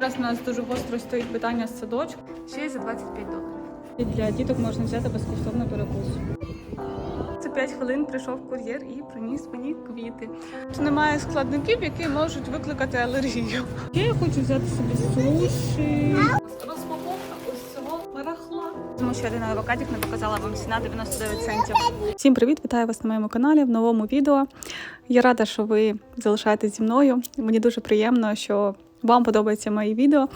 Зараз у нас дуже гостро стоїть питання з садочку. Ще й за 25 доларів. І для діток можна взяти безкоштовно перекус. За 5 хвилин прийшов кур'єр і приніс мені квіти. Тут немає складників, які можуть викликати алергію. Ще я хочу взяти собі суші. Розпаковка ось цього барахла. Тому що один авокадік не показала вам ціна 99 центів. Всім привіт! Вітаю вас на моєму каналі в новому відео. Я рада, що ви залишаєтесь зі мною. Мені дуже приємно, що вам подобається мої відео.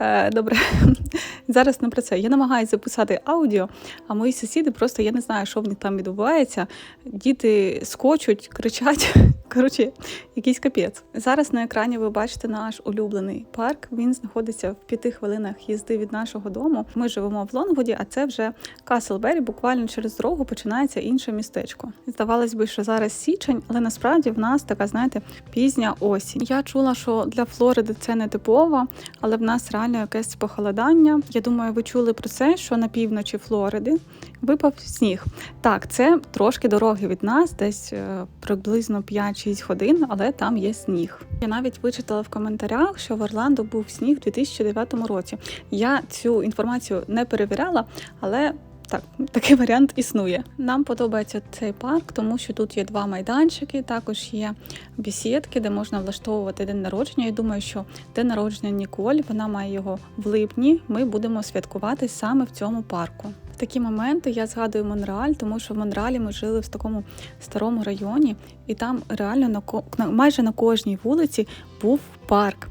Е, Добре, зараз не про це. Я намагаюся записати аудіо, а мої сусіди просто я не знаю, що в них там відбувається. Діти скочуть, кричать. Коротше, якийсь капець. Зараз на екрані ви бачите наш улюблений парк. Він знаходиться в п'яти хвилинах їзди від нашого дому. Ми живемо в Лонгвуді, а це вже Каслбері. Буквально через дорогу починається інше містечко. Здавалось би, що зараз січень, але насправді в нас така, знаєте, пізня осінь. Я чула, що для Флориди це не типово, але в нас реально якесь похолодання. Я думаю, ви чули про це, що на півночі Флориди випав сніг. Так, це трошки дороги від нас, десь е, приблизно 5 6 годин, але там є сніг. Я навіть вичитала в коментарях, що в Орландо був сніг у 2009 році. Я цю інформацію не перевіряла, але. Так, такий варіант існує. Нам подобається цей парк, тому що тут є два майданчики, також є бісідки, де можна влаштовувати день народження. Я думаю, що день народження Ніколь, вона має його в липні. Ми будемо святкувати саме в цьому парку. Такі моменти я згадую Монреаль, тому що в Монреалі ми жили в такому старому районі, і там реально на майже на кожній вулиці був парк.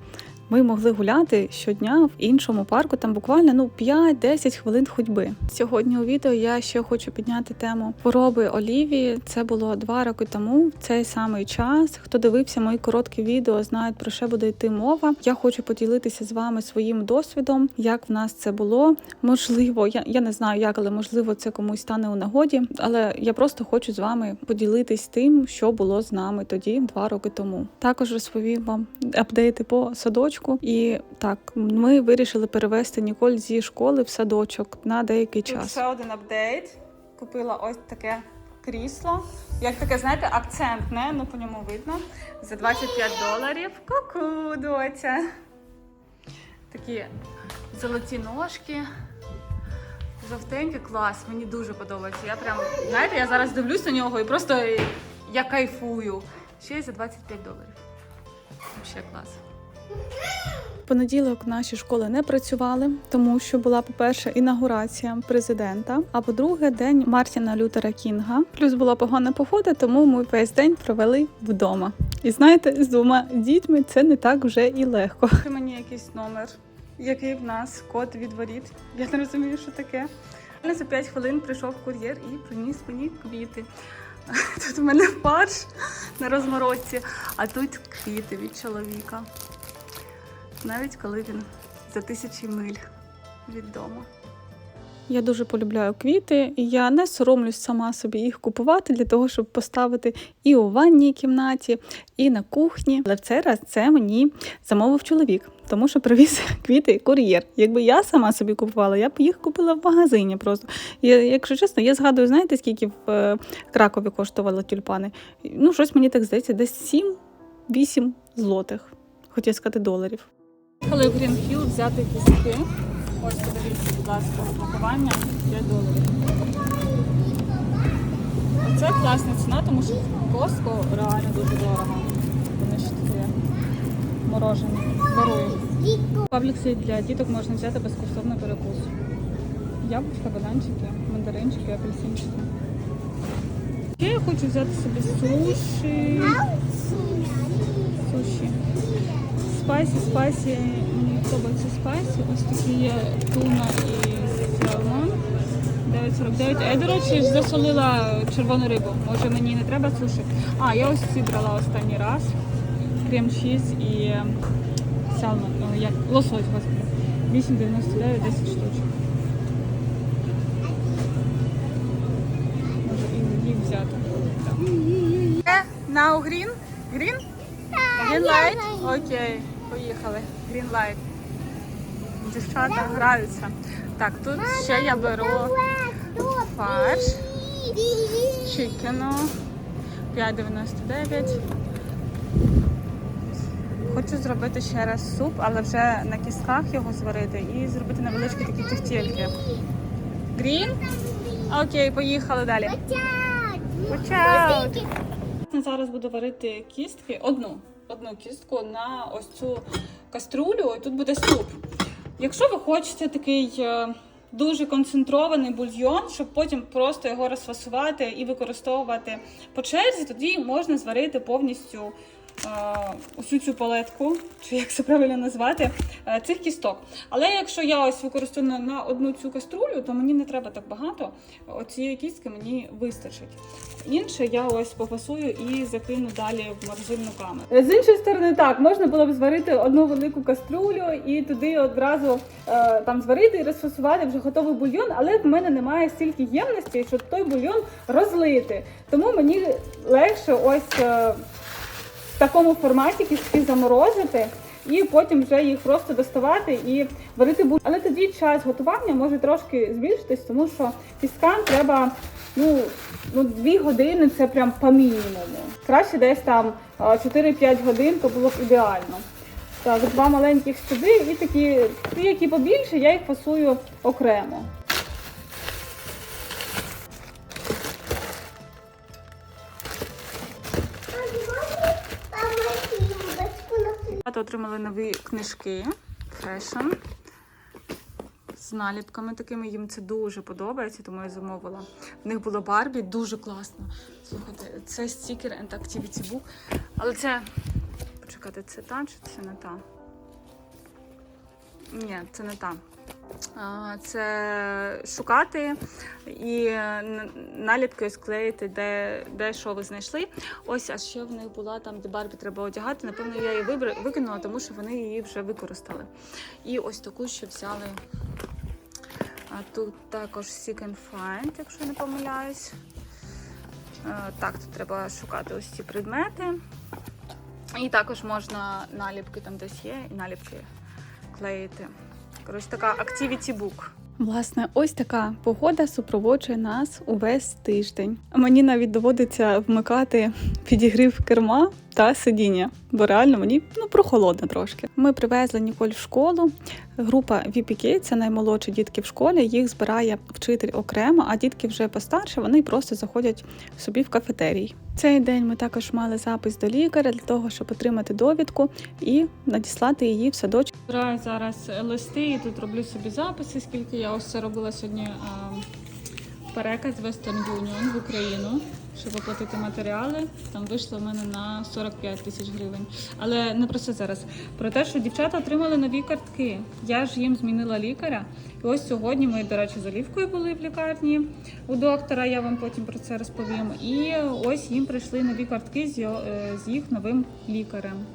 Ми могли гуляти щодня в іншому парку, там буквально ну 5-10 хвилин ходьби. Сьогодні у відео я ще хочу підняти тему хвороби Олівії. Це було два роки тому, в цей самий час. Хто дивився мої короткі відео, знають про що буде йти мова. Я хочу поділитися з вами своїм досвідом, як в нас це було. Можливо, я, я не знаю як, але можливо це комусь стане у нагоді. Але я просто хочу з вами поділитись тим, що було з нами тоді, два роки тому. Також розповім вам апдейти по садочку. І так, ми вирішили перевести Ніколь зі школи в садочок на деякий час. Ще один апдейт. Купила ось таке крісло. Як таке, знаєте, акцентне, ну по ньому видно. За 25 доларів. Ку-ку, доця. Такі золоті ножки. Жовтенький клас, мені дуже подобається. Я прям, знаєте, я зараз дивлюсь на нього і просто я кайфую. Ще й за 25 доларів. Ще клас. Понеділок наші школи не працювали, тому що була, по-перше, інаугурація президента, а по-друге, день Мартіна Лютера Кінга. Плюс була погана погода, тому ми весь день провели вдома. І знаєте, з двома дітьми це не так вже і легко. Мені якийсь номер, який в нас код від воріт. Я не розумію, що таке. Але За 5 хвилин прийшов кур'єр і приніс мені квіти. Тут у мене фарш на розморозці, а тут квіти від чоловіка. Навіть коли він за тисячі миль від дому. Я дуже полюбляю квіти, і я не соромлюсь сама собі їх купувати для того, щоб поставити і у ванній кімнаті, і на кухні. Але в цей раз це мені замовив чоловік, тому що привіз квіти кур'єр. Якби я сама собі купувала, я б їх купила в магазині просто. Я, якщо чесно, я згадую, знаєте, скільки в е, Кракові коштували тюльпани? Ну, щось мені так здається, десь 7-8 злотих, хотів сказати доларів. Коли в Грінфілд взяти кістки. Ось подивіться, будь ласка, пакування 5 доларів. Це класна ціна, тому що Костко реально дуже дорого. Вони ж такі морожені. Дарую. Паблікси для діток можна взяти безкоштовно перекус. Яблучка, бананчики, мандаринчики, апельсинчики. Я хочу взяти собі суші. Суші. Спайсі, спайсі, мені подобається спайсі. Ось такі є туна і сальмон. 9,49. А я, до речі, засолила червону рибу. Може мені не треба суші? А, я ось ці брала останній раз. Крем чіз і сальмон. Ну, як лосось, господи. 8,99, 10 штучок. Може і їх взяти. Так. Now green? Green? Green light? Окей, поїхали. Light. Дівчата граються. Так, тут ще я беру фарш чикену 5,99. Хочу зробити ще раз суп, але вже на кістках його зварити і зробити невеличкі такі тефтельки. Грін? Окей, поїхали далі. Я Зараз буду варити кістки, одну, одну кістку на ось цю каструлю, і тут буде суп. Якщо ви хочете такий е, дуже концентрований бульйон, щоб потім просто його розфасувати і використовувати по черзі, тоді можна зварити повністю усю цю палетку, чи як це правильно назвати, е, цих кісток. Але якщо я ось використовую на- одну цю каструлю, то мені не треба так багато. Оцієї кістки мені вистачить. Інше я ось попасую і закину далі в морозильну камеру. З іншої сторони, так можна було б зварити одну велику каструлю і туди одразу е, там зварити і розфасувати вже готовий бульйон, але в мене немає стільки ємності, щоб той бульйон розлити. Тому мені легше ось е, в такому форматі кістки заморозити. І потім вже їх просто доставати і варити бульйон. Але тоді час готування може трошки збільшитись, тому що кісткам треба ну, ну 2 години це прям по мінімуму. Краще десь там 4-5 годин, то було б ідеально. Так, два маленьких сюди і такі, ті, які побільше, я їх фасую окремо. Отримали нові книжки Fashion з наліпками такими. Їм це дуже подобається, тому я замовила. В них було Барбі, дуже класно. Слухайте, це стікер and Activity Book. Але це. Почекайте, це та чи це не та? Ні, це не та. Це шукати і н- наліпки ось клеїти, де, де що ви знайшли. Ось, а ще в них була там, де Барбі треба одягати. Напевно, я її викинула, тому що вони її вже використали. І ось таку ще взяли. А тут також Seek and Find, якщо не помиляюсь. Е, Так, тут треба шукати ось ці предмети. І також можна наліпки там десь є, і наліпки клеїти. Коротше, така activity book. Власне, ось така погода супроводжує нас увесь тиждень. Мені навіть доводиться вмикати підігрів керма та сидіння, бо реально мені ну прохолодно трошки. Ми привезли Ніколь в школу. Група VPK, це наймолодші дітки в школі. Їх збирає вчитель окремо, а дітки вже постарше, вони просто заходять собі в кафетерій. Цей день ми також мали запис до лікаря для того, щоб отримати довідку і надіслати її в садочок. Збираю зараз листи і тут роблю собі записи, скільки я ось це робила сьогодні переказ Western Union в Україну, щоб оплатити матеріали. Там вийшло в мене на 45 тисяч гривень. Але не про це зараз. Про те, що дівчата отримали нові картки. Я ж їм змінила лікаря. І ось сьогодні ми, до речі, з Олівкою були в лікарні у доктора. Я вам потім про це розповім. І ось їм прийшли нові картки з, е, їх новим лікарем.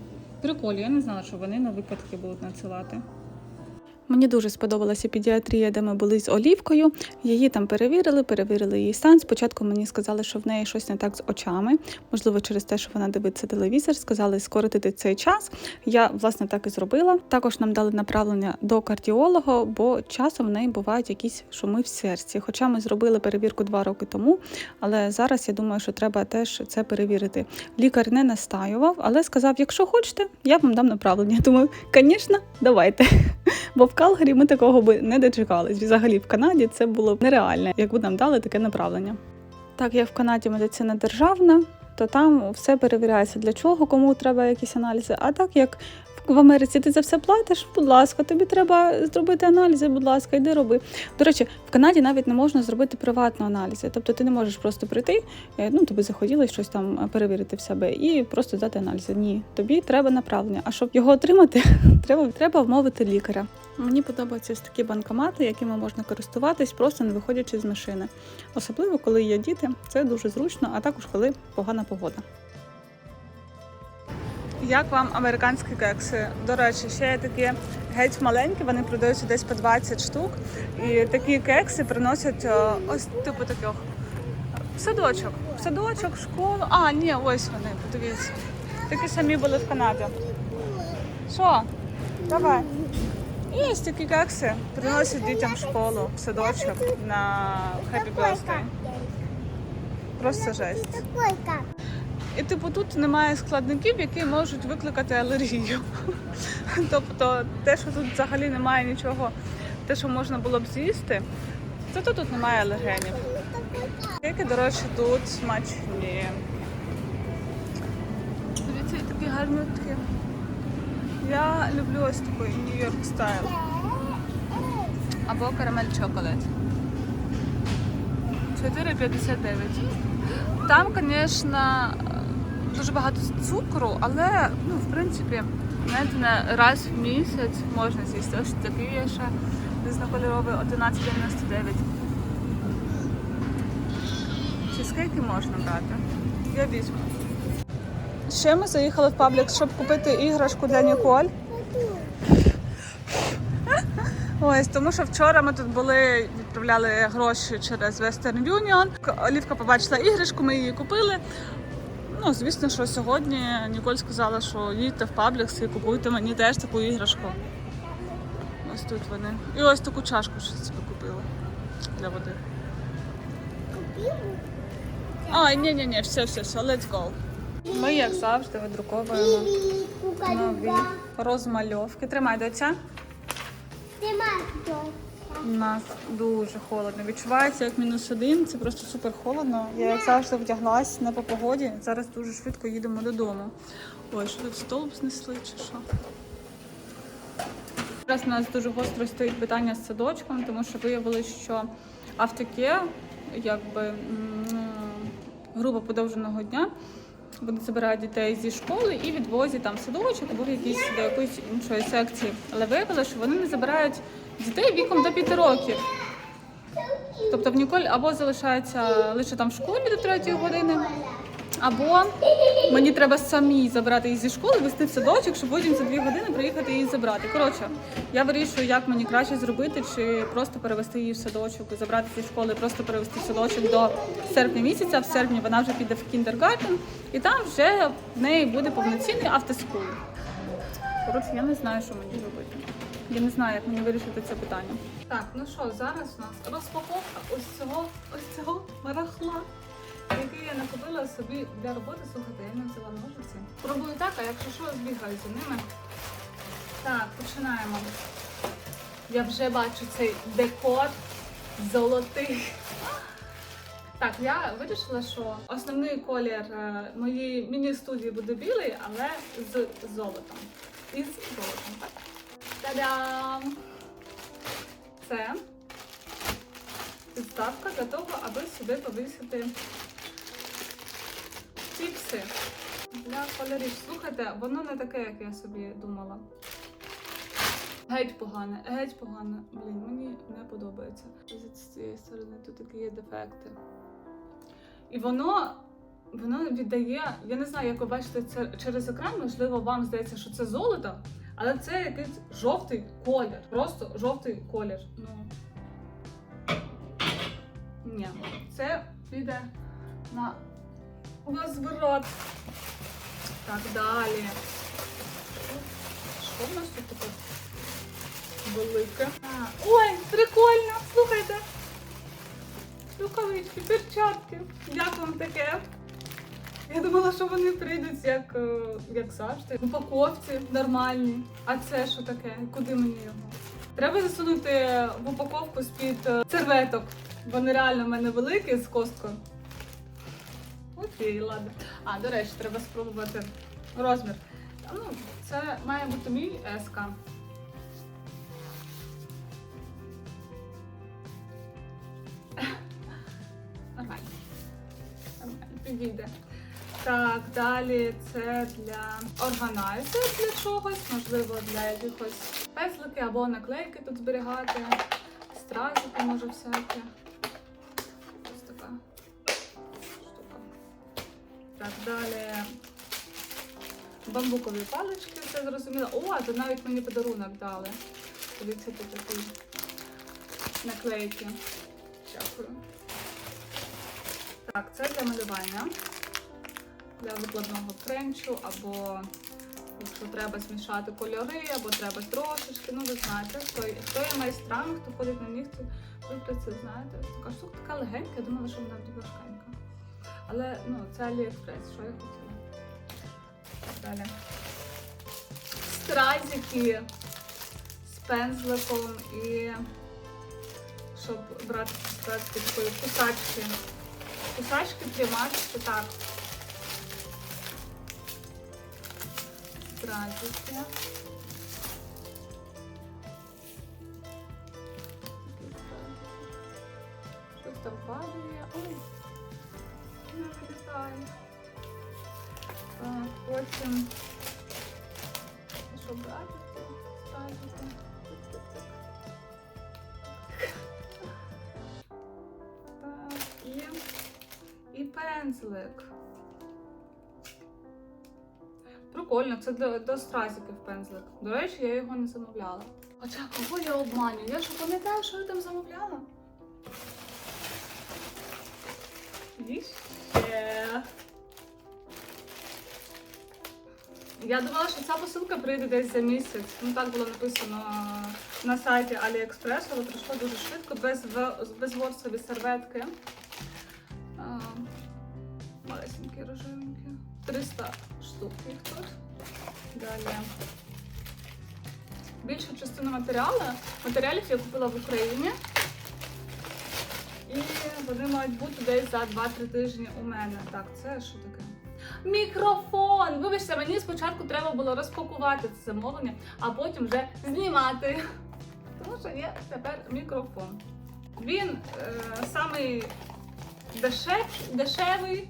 Прикольно, я не знала, що вони нові картки будуть надсилати. Мені дуже сподобалася педіатрія, де ми були з Олівкою. Її там перевірили, перевірили її стан. Спочатку мені сказали, що в неї щось не так з очами, можливо, через те, що вона дивиться телевізор. Сказали скоротити цей час. Я власне так і зробила. Також нам дали направлення до кардіолога, бо часом в неї бувають якісь шуми в серці. Хоча ми зробили перевірку два роки тому, але зараз я думаю, що треба теж це перевірити. Лікар не настаював, але сказав: якщо хочете, я вам дам направлення. Думаю, звісно, давайте. Бо Калгарі ми такого би не дочекались. Взагалі в Канаді це було б нереально, якби нам дали таке направлення. Так як в Канаді медицина державна, то там все перевіряється для чого, кому треба якісь аналізи. А так як в Америці ти за все платиш, будь ласка, тобі треба зробити аналізи, будь ласка, йди роби. До речі, в Канаді навіть не можна зробити приватну аналізи. Тобто ти не можеш просто прийти, е, ну тобі захотілося щось там е, перевірити в себе і просто здати аналізи. Ні, тобі треба направлення. А щоб його отримати, треба, треба вмовити лікаря. Мені подобаються ось такі банкомати, якими можна користуватись, просто не виходячи з машини. Особливо, коли є діти, це дуже зручно, а також коли погана погода. Як вам американські кекси? До речі, ще є такі геть маленькі, вони продаються десь по 20 штук. І такі кекси приносять е, ось типу таких садочок. Садочок, школу. А, ні, ось вони, подивіться. Такі самі були в Канаді. Що? Давай. Ось такі кекси приносять дітям в школу, в садочок на Happy Birthday. Просто жесть. І типу тут немає складників, які можуть викликати алергію. Тобто те, що тут взагалі немає нічого, те, що можна було б з'їсти, зато тут немає алергенів. Які, до речі, тут смачні. Дивіться, і такі гарнютки. Я люблю ось такий Нью-Йорк стайл. Або карамель чоколад. 4,59. Там, звісно, дуже багато цукру, але ну, в принципі, знаєте, на раз в місяць можна з'їсти. Ось такий є ще різнокольоровий 11,99. Чизкейки можна брати. Я візьму. Ще ми заїхали в паблік, щоб купити іграшку для Ніколь. Ось, тому що вчора ми тут були, відправляли гроші через Western Union. Олівка побачила іграшку, ми її купили. Ну, звісно, що сьогодні Ніколь сказала, що їдьте в Паблікс і купуйте мені теж таку іграшку. Ось тут вони. І ось таку чашку ще собі купили для води. А, ні, ні, ні, все, все, все, let's go. Ми, як завжди, видруковуємо нові розмальовки. Тримай, доця. У нас дуже холодно. Відчувається як мінус один. Це просто супер холодно. Я як завжди вдяглась не по погоді. Зараз дуже швидко їдемо додому. Ой, що тут стовп знесли чи що? Зараз у нас дуже гостро стоїть питання з садочком, тому що виявилось, що автоке, якби м, група подовженого дня. Вони забирають дітей зі школи і відвозять там садочок або в якісь до якоїсь іншої секції. Але виявилося, що вони не забирають дітей віком до 5 років. Тобто в Ніколь або залишається лише там в школі до 3 години, або мені треба самі забрати її зі школи, вести в садочок, щоб потім за 2 години приїхати її забрати. Коротше, я вирішую, як мені краще зробити, чи просто перевести її в садочок, забрати зі школи, просто перевести в садочок до серпня місяця. В серпні вона вже піде в кіндергартен, і там вже в неї буде повноцінний автоскул. Коротше, я не знаю, що мені робити. Я не знаю, як мені вирішити це питання. Так, ну що, зараз у нас розпаковка ось цього, ось цього марахла, який я накупила собі для роботи. Слухайте, я не взяла ножиці. Пробую так, а якщо що, збігаю за ними. Так, починаємо. Я вже бачу цей декор золотий. Так, я вирішила, що основний колір е, моєї міні-студії буде білий, але з золотом. Із золотом, так? Та-дам! Це підставка для того, аби сюди повісити чіпси для кольорів. Слухайте, воно не таке, як я собі думала. Геть погане, геть погане. Блін, мені не подобається. З цієї сторони тут такі є дефекти. І воно. Воно віддає, я не знаю, як ви бачите це через екран, можливо, вам здається, що це золото, але це якийсь жовтий колір. Просто жовтий колір. Ну. Ні, це піде на розворот. Так, далі. Що в нас тут таке велике? Ой, прикольно! Слухайте. Рукавички, перчатки. Як вам таке? Я думала, що вони прийдуть як, е, як завжди. Упаковці нормальні. А це що таке? Куди мені його? Треба засунути в упаковку з-під е, серветок. Вони реально в мене великі з косткою. Окей, ладно. А, до речі, треба спробувати розмір. Ну, це має бути мій СК. Нормально. Нормально, підійде. Так, далі це для органайзер для чогось, можливо, для якихось пезлики або наклейки тут зберігати, стразики, може, всякі. Ось така штука. Так, далі бамбукові палички, це зрозуміло. О, а тут навіть мені подарунок дали. Дивіться, тут такі наклейки. Дякую. Так, це для малювання, для викладного френчу, або якщо треба змішати кольори, або треба трошечки. Ну, ви знаєте, хто, хто є майстрами, хто ходить на них, то ви про це знаєте. Така штука така легенька, я думала, що вона буде важкенька. Але ну, це Аліекспрес, що я хотіла. Далі. Стразики з пензликом і щоб брати такої кусачки. Кусачки, тримачки, так. Стразики. Щось там падає. Ой, не вилітає. Так, потім. Прикольно, це до, до стразиків пензлик. До речі, я його не замовляла. Хоча кого я обманюю? Я ж пам'ятаю, що я там замовляла. І ще. Я думала, що ця посилка прийде десь за місяць. Ну так було написано на сайті AliExpress, але прийшло дуже швидко, без, безворсові серветки. А, Малесенькі рожевенькі. 300 штук їх тут. Далі. Більшу частину матеріалу, матеріалів я купила в Україні. І вони мають бути десь за 2-3 тижні у мене. Так, це що таке? Мікрофон! Вибачте, мені спочатку треба було розпакувати це замовлення, а потім вже знімати. Тому що є тепер мікрофон. Він е, самий дешев, дешевий,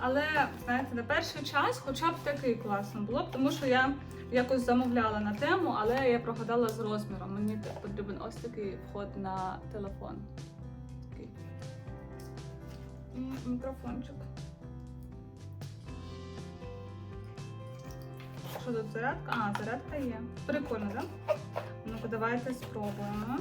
але знаєте, на перший час хоча б такий класно було б, тому що я якось замовляла на тему, але я прогадала з розміром. Мені потрібен ось такий вход на телефон. Такий. Мікрофончик. Що тут зарядка? А, зарядка є. Прикольно, так? Да? Ну-ка, давайте спробуємо.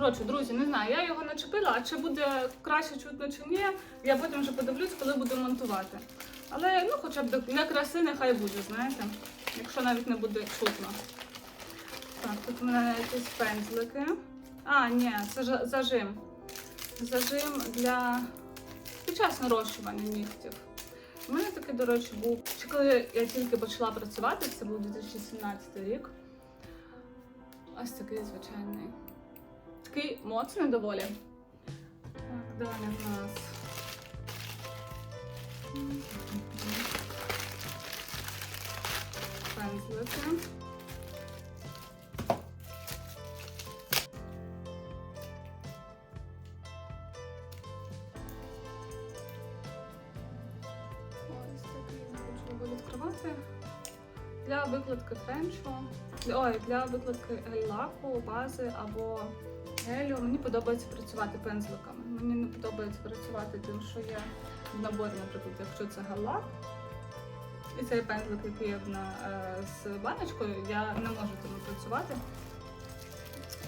Коротше, друзі, не знаю, я його начепила, а чи буде краще чутно чи ні, я потім вже подивлюсь, коли буду монтувати. Але ну хоча б для краси нехай буде, знаєте, якщо навіть не буде чутно. Так, тут у мене якісь пензлики. А, ні, це зажим. Зажим для під час нарощування нігтів. У мене такий, до речі, був. Ще коли я тільки почала працювати, це був 2017 рік. Ось такий звичайний. Такий моцний доволі. Так, далі в нас. Пензлики. Для викладки френчу. Ой, для викладки гель-лаку, бази або гелю. Мені подобається працювати пензликами. Мені не подобається працювати тим, що є в наборі, наприклад, якщо це гель-лак. І цей пензлик, який є е, з баночкою, я не можу тим працювати.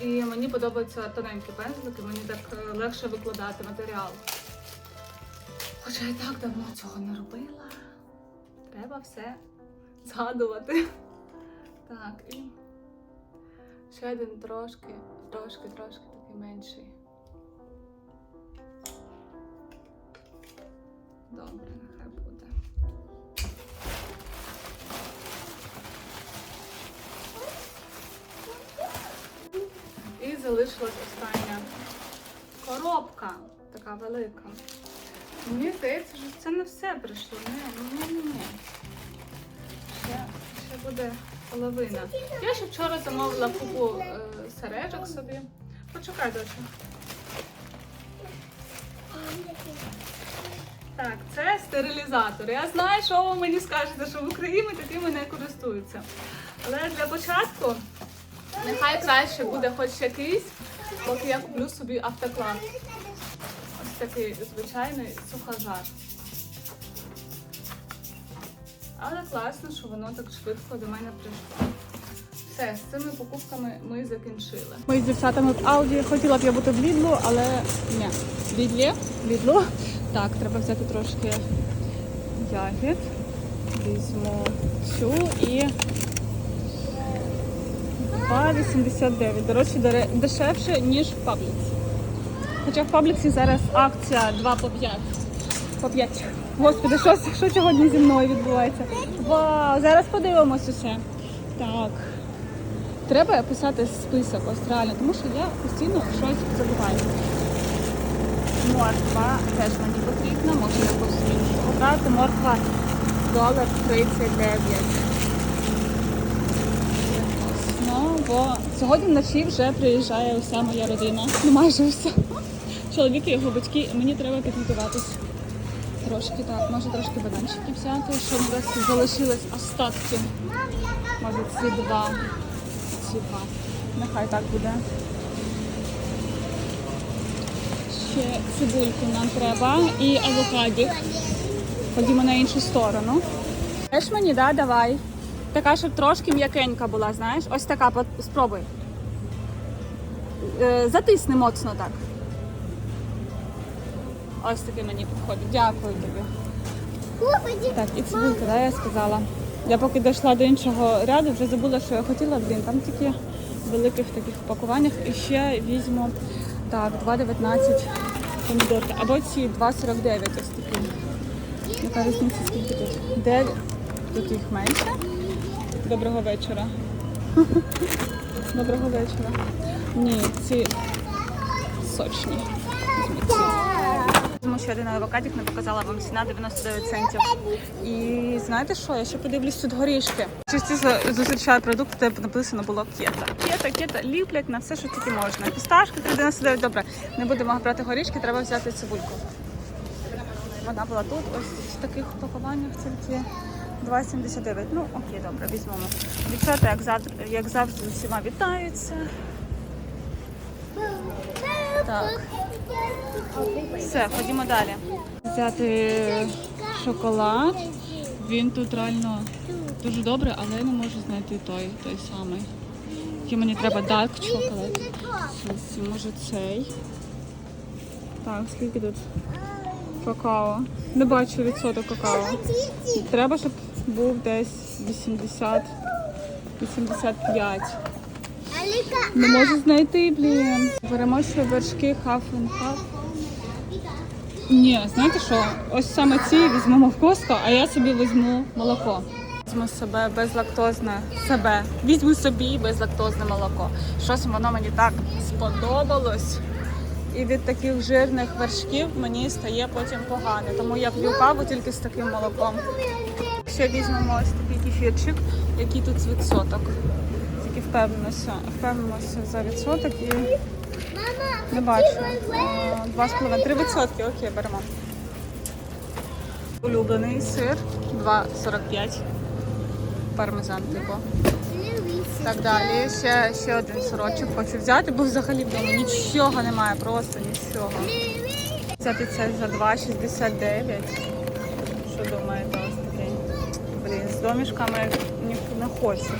І мені подобаються тоненькі пензлики, мені так е, легше викладати матеріал. Хоча я так давно цього не робила. Треба все згадувати. Так, і ще один трошки, трошки, трошки такий менший. Добре, нехай буде. І залишилась остання коробка, така велика. Мені здається, що це не все прийшло. Ні, ні, ні, ні. Ще, ще буде половина. Я ще вчора замовила купу е, сережок собі. Почекай, доча. Так, це стерилізатор. Я знаю, що ви мені скажете, що в Україні такими не користуються. Але для початку нехай краще буде хоч якийсь, поки я куплю собі автоклав. Ось такий звичайний сухожар. Але класно, що воно так швидко до мене прийшло. Все, з цими покупками ми закінчили. Ми з дівчатами в Ауді. Хотіла б я бути в Лідлу, але ні. Лідлі? Лідлу. Так, треба взяти трошки ягід. Візьму цю і 2,89. До речі, дешевше, ніж в Пабліці. Хоча в Пабліксі зараз акція 2 по 5. По 5. Господи, що, що сьогодні зі мною відбувається? Вау, зараз подивимось усе. Так. Треба писати список, ось реально, тому що я постійно щось забуваю. Морква теж мені потрібна, може якусь іншу обрати. Морква долар 39. Ну, бо сьогодні вночі вже приїжджає уся моя родина. Ну майже уся. Чоловік і його батьки, мені треба підготуватись. Трошки так, може трошки бананчиків взяти, щоб у нас залишились остатки. Може ці два. Ці. Нехай так буде. Ще цибульку нам треба і авокадік. Ходімо на іншу сторону. Теж мені, да, давай. Така, щоб трошки м'якенька була, знаєш? Ось така, спробуй. Е, затисни моцно так. Ось таке мені підходить. Дякую тобі. Так, і цибулька, да, я сказала. Я поки дійшла до іншого ряду, вже забула, що я хотіла, блін, там тільки в великих таких пакуваннях. І ще візьму так, 2,19 помідорки. Або ці 2,49 ось такі. Яка різниця скільки тут? Де тут їх менше? Доброго вечора. Доброго вечора. Ні, ці сочні. Візьму ще один авокадик, не показала вам ціна 99 центів. І знаєте що? Я ще подивлюсь тут горішки. Частіше зустрічаю продукти, де написано було кета. Кета, кета, ліплять на все, що тільки можна. Пісташки 3,99, добре. Не будемо брати горішки, треба взяти цибульку. Вона була тут, ось в таких пакуваннях тільки 2,79. Ну, окей, добре, візьмемо. Дівчата, як завжди, як завжди, з усіма вітаються. Так. Все, ходімо далі. Взяти шоколад. Він тут реально дуже добрий, але я не можу знайти той, той самий. Який мені треба chocolate. Ось, Може цей. Так, скільки тут? Какао. Не бачу відсоток какао. Треба, щоб був десь 80, 85. Не можу знайти, блін. Беремо ще вершки and half. Ні, знаєте що? Ось саме ці візьмемо в Костко, а я собі візьму молоко. Візьму себе безлактозне себе. Візьму собі безлактозне молоко. Щось воно мені так сподобалось. І від таких жирних вершків мені стає потім погано. Тому я п'ю каву тільки з таким молоком. Ще візьмемо ось такий кефірчик, який тут відсоток. Впевнимося, впевнимося за відсоток і не бачу. А, Два з половиною. Три відсотки, окей, беремо. Улюблений сир 2,45. Пармезан, типу. Так далі. Ще, ще один сирочок хочу взяти, бо взагалі вдома нічого немає, просто нічого. Взяти це за 2,69. Що думаєте, ось такий? Блін, з домішками не хоче.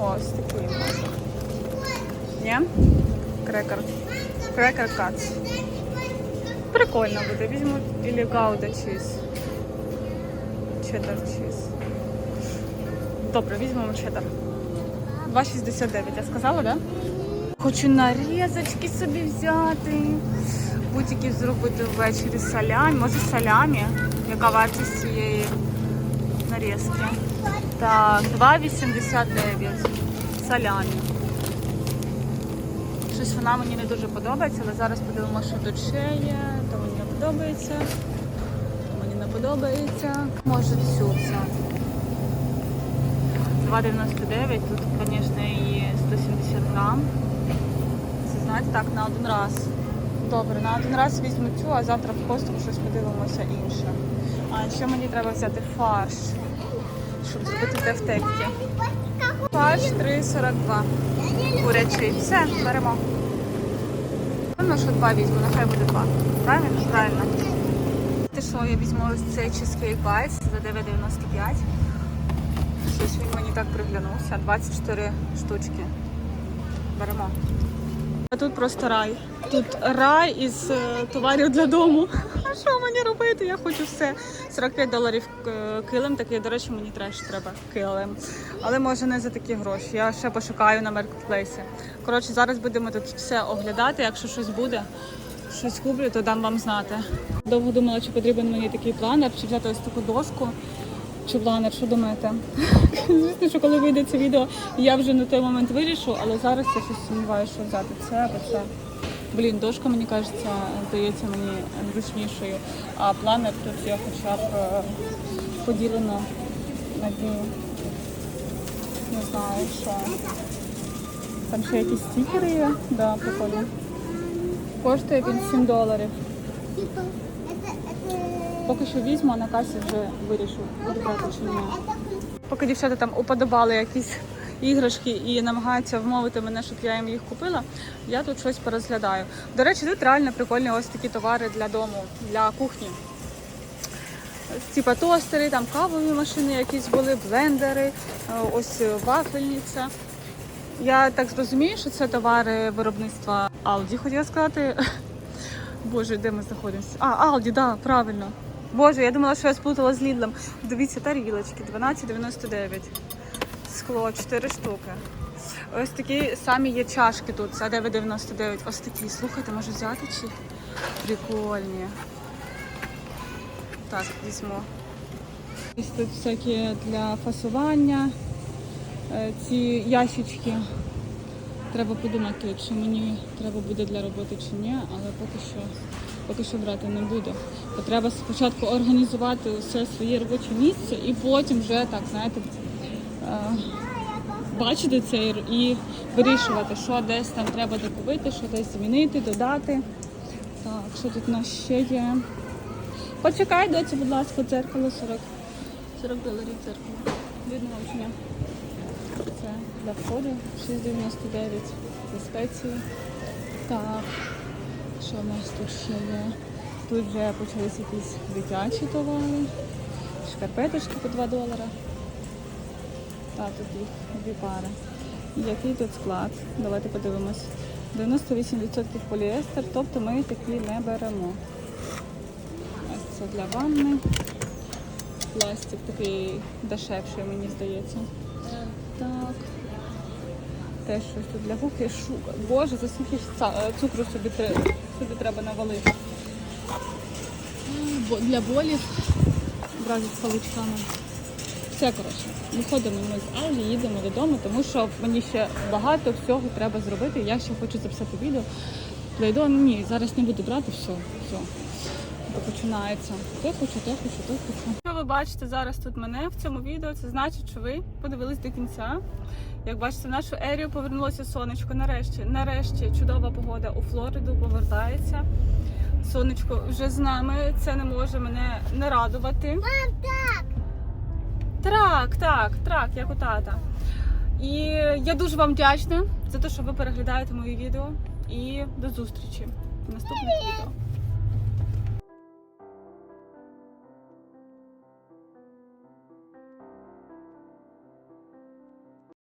Ось такий може. Ні? Крекер. Крекер кац. Прикольно буде. Візьму ілі гауда чіз. Чеддер чіз. Добре, візьмемо чеддер. 2,69, я сказала, да? Хочу нарізочки собі взяти. Бутиків зробити ввечері салямі. Може салямі? Яка вартість цієї нарізки? Так, 2,89. Салямі. Щось вона мені не дуже подобається, але зараз подивимося, що тут ще є. То мені не подобається. То мені не подобається. Може цю взяти. 2,99, тут, звісно, і 170 грам. Це знаєте, так, на один раз. Добре, на один раз візьму цю, а завтра в костку щось подивимося інше. А ще мені треба взяти фарш, щоб зробити тефтельки. Фарш 3,42. Курячий. Все, беремо. Певно, що два візьму, нехай буде два. Правильно? Правильно. Ти що, я візьму ось цей cheesecake bites за 9,95. Щось він мені так приглянувся. 24 штучки. Беремо. А тут просто рай. Тут рай із е, товарів для дому. А що мені робити? Я хочу все. 45 доларів е, килим, такий, до речі, мені теж треба килим. Але може не за такі гроші. Я ще пошукаю на маркетплейсі. Коротше, зараз будемо тут все оглядати. Якщо щось буде, щось куплю, то дам вам знати. Довго думала, чи потрібен мені такий планер, чи взяти ось таку дошку, чи планер, що думаєте? Звісно, що коли вийде це відео, я вже на той момент вирішу, але зараз я щось сумніваюся, що взяти це або це. Блін, дошка, мені кажеться, здається мені зручнішою, а планер тут є хоча б е, поділено на дні. Не знаю, що. Там ще якісь стікери є. Да, прикольно. Коштує він 7 доларів. Типа, это, это... Поки що візьму, а на касі вже вирішу, буду брати чи ні. Это Поки дівчата там уподобали якісь іграшки і намагаються вмовити мене, щоб я їм їх купила, я тут щось порозглядаю. До речі, тут реально прикольні ось такі товари для дому, для кухні. Типа тостери, там кавові машини якісь були, блендери, ось вафельниця. Я так зрозумію, що це товари виробництва Aldi, хотіла сказати. Боже, де ми знаходимося? А, Aldi, да, правильно. Боже, я думала, що я сплутала з Лідлом. Дивіться, тарілочки 12,99. Скло 4 штуки. Ось такі самі є чашки тут, це 9,99. Ось такі. Слухайте, може взяти чи прикольні. Так, візьму. Ось тут всякі для фасування. Е, Ці ящички. Треба подумати, чи мені треба буде для роботи чи ні, але поки що, поки що брати не буду. Бо треба спочатку організувати все своє робоче місце і потім вже так, знаєте, е, бачити це і- вирішувати, що десь там треба докупити, що десь змінити, додати. Так, що тут у нас ще є? Почекай, доці, будь ласка, дзеркало 40, 40 доларів дзеркало. Видно вам? Це для входу 6,99 за спеції. Так, що в нас тут ще є? Тут вже почалися якісь дитячі товари, шкарпеточки по 2 долара. Так, тут їх дві пари. Який тут склад? Давайте подивимось. 98% поліестер, тобто ми такі не беремо. Ось це для ванни. Пластик такий дешевший, мені здається. Так. Теж щось тут для є шука. Боже, за скільки е, цукру собі, тре- собі треба навалити. Для болів одразу з паличками. Все, коротше, виходимо ми з Алі, їдемо додому, тому що мені ще багато всього треба зробити. Я ще хочу записати відео. Плейдо, ну ні, зараз не буду брати, все, все. Починається. То хочу, то хочу, то хочу. Що ви бачите зараз тут мене в цьому відео, це значить, що ви подивились до кінця. Як бачите, в нашу ерію повернулося сонечко. Нарешті, нарешті, чудова погода у Флориду повертається. Сонечко вже з нами. Це не може мене не радувати. Мам, так! Трак, так, трак, як у тата. І я дуже вам вдячна за те, що ви переглядаєте мої відео. І до зустрічі в наступних відео.